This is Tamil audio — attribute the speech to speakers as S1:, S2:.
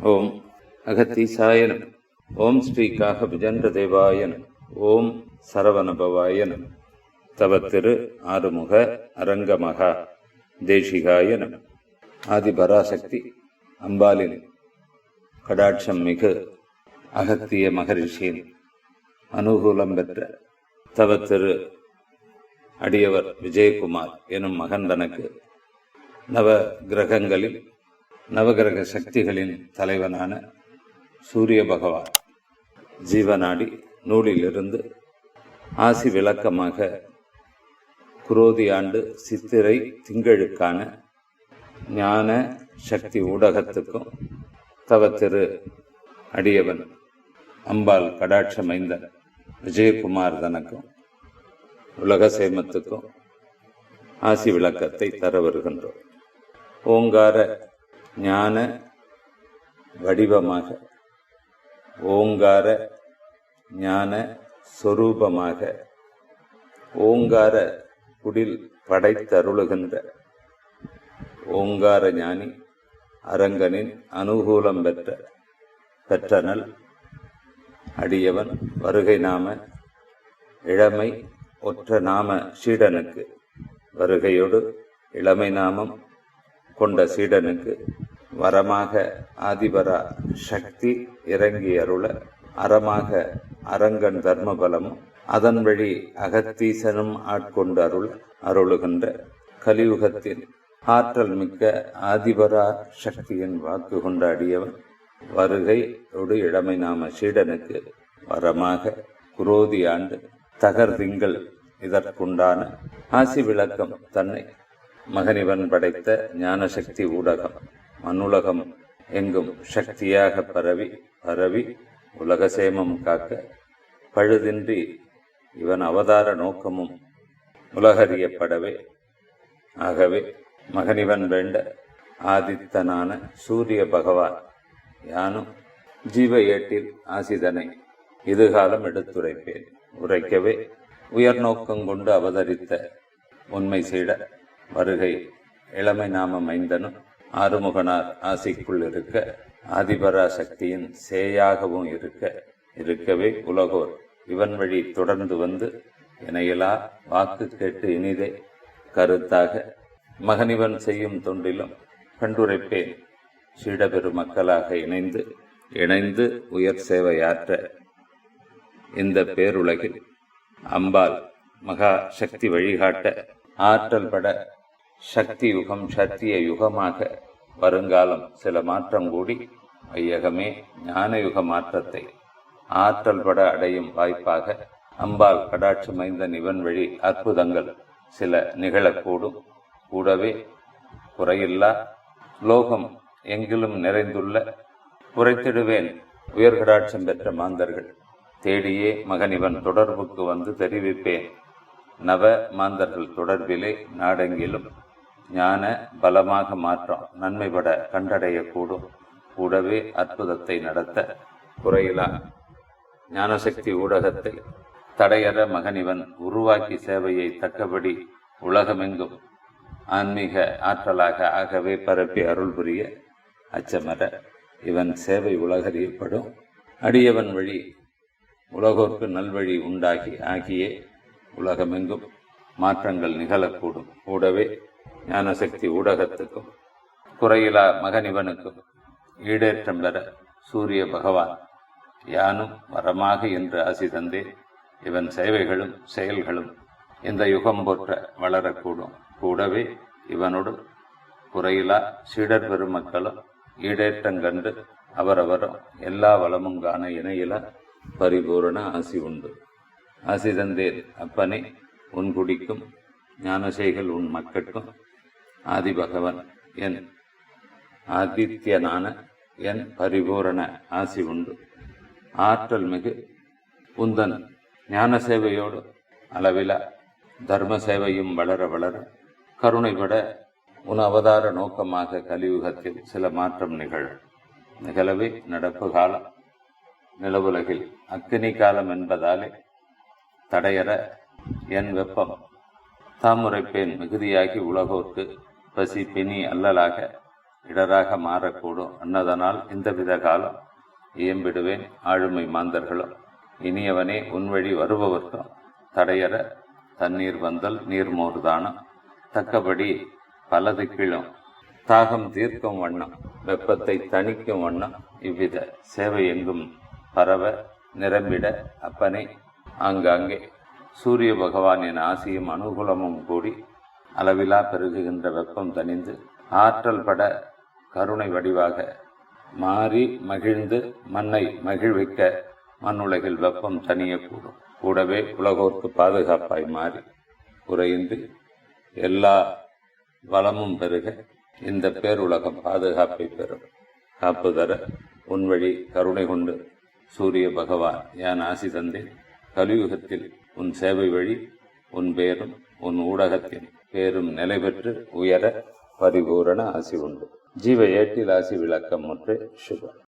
S1: ஓம் அகத்தீசாயனம் ஓம் ஸ்ரீ காக விஜேந்திர தேவாயனம் ஓம் சரவணபவாயனம் தவ திரு ஆறுமுக அரங்கமகா தேசிகாயனம் ஆதிபராசக்தி அம்பாலின் கடாட்சம் மிகு அகத்திய மகரிஷியின் அனுகூலம் பெற்ற தவ திரு அடியவர் விஜயகுமார் எனும் மகன் தனக்கு நவ கிரகங்களில் நவகிரக சக்திகளின் தலைவனான சூரிய பகவான் ஜீவநாடி நூலிலிருந்து ஆசி விளக்கமாக குரோதி ஆண்டு சித்திரை திங்களுக்கான ஞான சக்தி ஊடகத்துக்கும் தவ திரு அடியவன் அம்பாள் கடாட்சமைந்த விஜயகுமார் தனக்கும் உலக சேமத்துக்கும் ஆசி விளக்கத்தை தர வருகின்றோம். ஓங்கார ஞான வடிவமாக ஓங்கார ஞான சொரூபமாக ஓங்கார குடில் படைத்தருளுகின்ற ஓங்கார ஞானி அரங்கனின் அனுகூலம் பெற்ற பெற்றனல் அடியவன் வருகை நாம இளமை ஒற்ற நாம சீடனுக்கு வருகையோடு இளமை நாமம் கொண்ட சீடனுக்கு வரமாக ஆதிபரா சக்தி இறங்கி அருள அறமாக அரங்கன் தர்மபலமும் அதன் வழி அகத்தீசனும் ஆட்கொண்டு அருள் அருளுகின்ற கலியுகத்தின் ஆற்றல் மிக்க ஆதிபரா சக்தியின் வாக்கு கொண்ட அடியவன் வருகை ஒடு இளமை நாம சீடனுக்கு வரமாக குரோதி ஆண்டு தகர் திங்கள் இதற்குண்டான ஆசி விளக்கம் தன்னை மகனிவன் படைத்த ஞானசக்தி ஊடகம். மண்ணுலகம் எங்கும் சக்தியாக பரவி பரவி உலகசேமம் காக்க பழுதின்றி இவன் அவதார நோக்கமும் உலகறியப்படவே. ஆகவே மகனிவன் வேண்ட ஆதித்தனான சூரிய பகவான் யானும் ஜீவ ஏட்டில் ஆசிதனை இதுகாலம் எடுத்துரைப்பேன். உரைக்கவே உயர் நோக்கம் கொண்டு அவதரித்த உண்மை சீட வருகை இளமை நாம மைந்தனும் ஆறுமுகனார் ஆசைக்குள் இருக்க ஆதிபரா சக்தியின் சேயாகவும் இருக்க இருக்கவே உலகோர். இவன் வழி தொடர்ந்து வந்து இணையலா வாக்கு கேட்டு இனிதே கருத்தாக மகனிவன் செய்யும் தொண்டிலும் கண்டுரைப்பேன். சீடபெரு மக்களாக இணைந்து இணைந்து உயர் சேவையாற்ற இந்த பேருலகில் அம்பாள் மகா சக்தி வழிகாட்ட ஆற்றல் பட சக்தி யுகம் சத்திய யுகமாக வருங்காலம் சில மாற்றம் கூடி ஐயகமே ஞான யுக மாற்றத்தை ஆற்றல் பட அடையும் வாய்ப்பாக அம்பாள் கடாட்சி மைந்தன் இவன் வழி அற்புதங்கள் சில நிகழக்கூடும். கூடவே குறையில்லா லோகம் எங்கிலும் நிறைந்துள்ள குறைத்திடுவேன் உயர்கடாட்சம் பெற்ற மாந்தர்கள். தேடியே மகனிவன் தொடர்புக்கு வந்து தெரிவிப்பேன். நவ மாந்தர்கள் தொடர்பிலே நாடெங்கிலும் ஞான பலமாக மாற்றம் நன்மைபட கண்டடையக்கூடும். கூடவே அற்புதத்தை நடத்த குறையிலா. ஞானசக்தி ஊடகத்தை தடையற மகனிவன் உருவாக்கி சேவையை தக்கபடி உலகமெங்கும் ஆன்மீக ஆற்றலாக ஆகவே பரப்பி அருள் புரிய அச்சமர. இவன் சேவை உலகறியப்படும். அடியவன் வழி உலகோர்க்கு நல்வழி உண்டாகி ஆகியே உலகமெங்கும். மாற்றங்கள் நிகழக்கூடும். கூடவே ஞானசக்தி ஊடகத்துக்கும் குறையிலா மகனிவனுக்கும் ஈடேற்றம் பெற சூரிய பகவான் யானும் வரமாக என்று ஆசி தந்தே. இவன் சேவைகளும் செயல்களும் இந்த யுகம் போற்ற வளரக்கூடும். கூடவே இவனோடு குறையிலா சீடர் பெருமக்களும் ஈடேற்றங்கண்டு அவரவரும் எல்லா வளமும் காண இணையில பரிபூரண ஆசி உண்டு. ஆசி தந்தேன் அப்பனே உன் குடிக்கும் ஞானசைகள் உன் மக்கட்கும் ஆதிபகவன் என் ஆதித்யனான என் பரிபூரண ஆசி உண்டு. ஆற்றல் மிகு. உந்தன் ஞான சேவையோடு அளவிலா. தர்ம சேவையும் வளர வளர. கருணைபட உன் அவதார நோக்கமாக கலியுகத்தில் சில மாற்றம் நிகழும் நிகழவே நடப்பு காலம். நிலவுலகில் அக்னி காலம் என்பதாலே தடையற என் வெப்பம். தாமுரைப்பேன் மிகுதியாகி உலகோர்க்கு பசி பிணி அல்லலாக இடராக மாறக்கூடும். அன்னதனால் இந்தவித காலம் இயம்பிடுவேன் ஆளுமை மாந்தர்களும் இனியவனே உன்வழி வருபவர்க்கும் தடையற தண்ணீர் வந்தல் நீர்மோர் தானம் தக்கபடி பலது கீழும் தாகம் தீர்க்கும் வண்ணம் வெப்பத்தை தணிக்கும் வண்ணம். இவ்வித சேவை எங்கும் பரவ நிரம்பிட அப்பனை ஆங்காங்கே. சூரிய பகவானின் ஆசியும் அனுகூலமும் கூடி அளவிலா பெருகுகின்ற வெப்பம் தணிந்து ஆற்றல் பட கருணை வடிவாக மாறி மகிழ்ந்து மண்ணை மகிழ்விக்க மண்ணுலகில் வெப்பம் தணியக்கூடும். கூடவே உலகோர்க்கு பாதுகாப்பாய் மாறி குறைந்து எல்லா வளமும் பெருக இந்த பேருலகம் பாதுகாப்பை பெறும். காப்பு தர உன் வழி கருணை கொண்டு சூரிய பகவான் யான் ஆசி தந்தேன்? கலியுகத்தில் உன் சேவை வழி உன் பேரும் உன் ஊடகத்தின் பேரும் நிலை பெற்று உயர பரிபூரண ஆசி உண்டு. ஜீவ ஏட்டில் ஆசி விளக்கம் ஒன்று சுபம்.